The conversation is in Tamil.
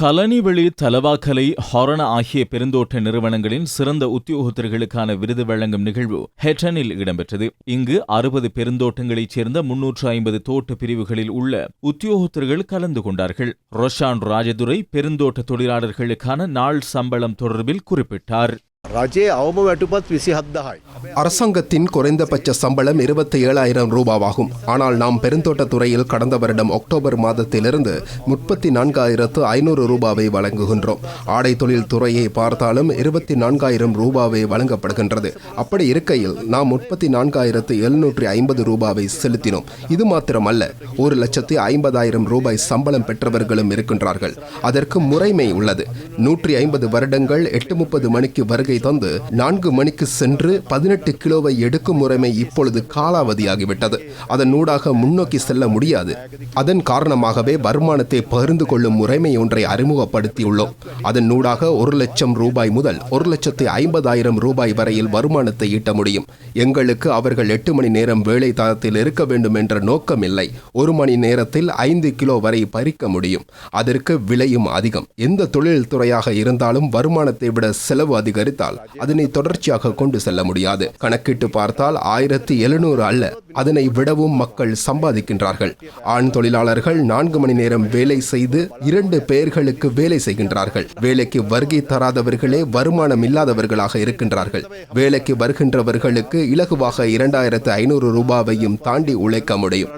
கலனிவெளி தலவாக்கலை ஹொரண ஆகிய பெருந்தோட்ட நிறுவனங்களின் சிறந்த உத்தியோகத்தர்களுக்கான விருது வழங்கும் நிகழ்வு ஹெட்டனில் இடம்பெற்றது. இங்கு அறுபது பெருந்தோட்டங்களைச் சேர்ந்த முன்னூற்று ஐம்பது தோட்ட பிரிவுகளில் உள்ள உத்தியோகத்தர்கள் கலந்து கொண்டார்கள். ரொஷான் ராஜதுரை பெருந்தோட்ட தொழிலாளர்களுக்கான நாள் சம்பளம் தொடர்பில் குறிப்பிட்டார். රජයේ අවම වැටුපත් විසි හද්දහයි. அரசாங்கத்தின் குறைந்தபட்ச சம்பளம் இருபத்தி ஏழாயிரம் ரூபாவாகும் ஆனால் நாம் பெருந்தோட்டத் துறையில் கடந்த வருடம் அக்டோபர் மாதத்திலிருந்து முப்பத்தி நான்காயிரத்து ஐநூறு ரூபாவை வழங்குகின்றோம் ஆடை தொழில் துறையை பார்த்தாலும் இருபத்தி நான்காயிரம் ரூபாவை வழங்கப்படுகின்றது அப்படி இருக்கையில் நாம் முப்பத்தி நான்காயிரத்து எழுநூற்றி ஐம்பது ரூபாவை செலுத்தினோம் இது மாத்திரமல்ல ஒரு லட்சத்தி ஐம்பதாயிரம் ரூபாய் சம்பளம் பெற்றவர்களும் இருக்கின்றார்கள் அதற்கு முறைமை உள்ளது நூற்றி ஐம்பது வருடங்கள் எட்டு முப்பது மணிக்கு வருகை தந்து நான்கு மணிக்கு சென்று பதினெட்டு கிலோவை எடுக்கும் முறைமை இப்பொழுது காலாவதியாகிவிட்டது. அதன் ஊடாக முன்னோக்கி செல்ல முடியாது. அதன் காரணமாகவே வருமானத்தை பகிர்ந்து கொள்ளும் முறைமை ஒன்றை அறிமுகப்படுத்தியுள்ளோம். அதன் ஊடாக ஒரு லட்சம் ரூபாய் முதல் ஒரு லட்சத்து ஐம்பதாயிரம் ரூபாய் வரையில் வருமானத்தை ஈட்ட முடியும். எங்களுக்கு அவர்கள் எட்டு மணி நேரம் வேலை தளத்தில் இருக்க வேண்டும் என்ற நோக்கம் இல்லை ஒரு மணி நேரத்தில் ஐந்து கிலோ வரை பறிக்க முடியும். அதற்கு விலையும் அதிகம். எந்த தொழில் துறையாக இருந்தாலும் வருமானத்தை விட செலவு அதிகரித்தால் பார்த்தால் அதனை தொடர்ச்சியாக கொண்டு செல்ல முடியாது. கணக்கிட்டு பார்த்தால் ஆயிரத்தி எழுநூறு அல்ல. அதனை விடவும் மக்கள் சம்பாதிக்கின்றார்கள். ஆண் தொழிலாளர்கள் நான்கு மணி நேரம் வேலை செய்து இரண்டு பெயர்களுக்கு வேலை செய்கின்றார்கள். வேலைக்கு வருகை தராதவர்களே வருமானம் இல்லாதவர்களாக இருக்கின்றார்கள். வேலைக்கு வருகின்றவர்களுக்கு இலகுவாக இரண்டாயிரத்து ஐநூறு ரூபாவையும் தாண்டி உழைக்க முடியும்.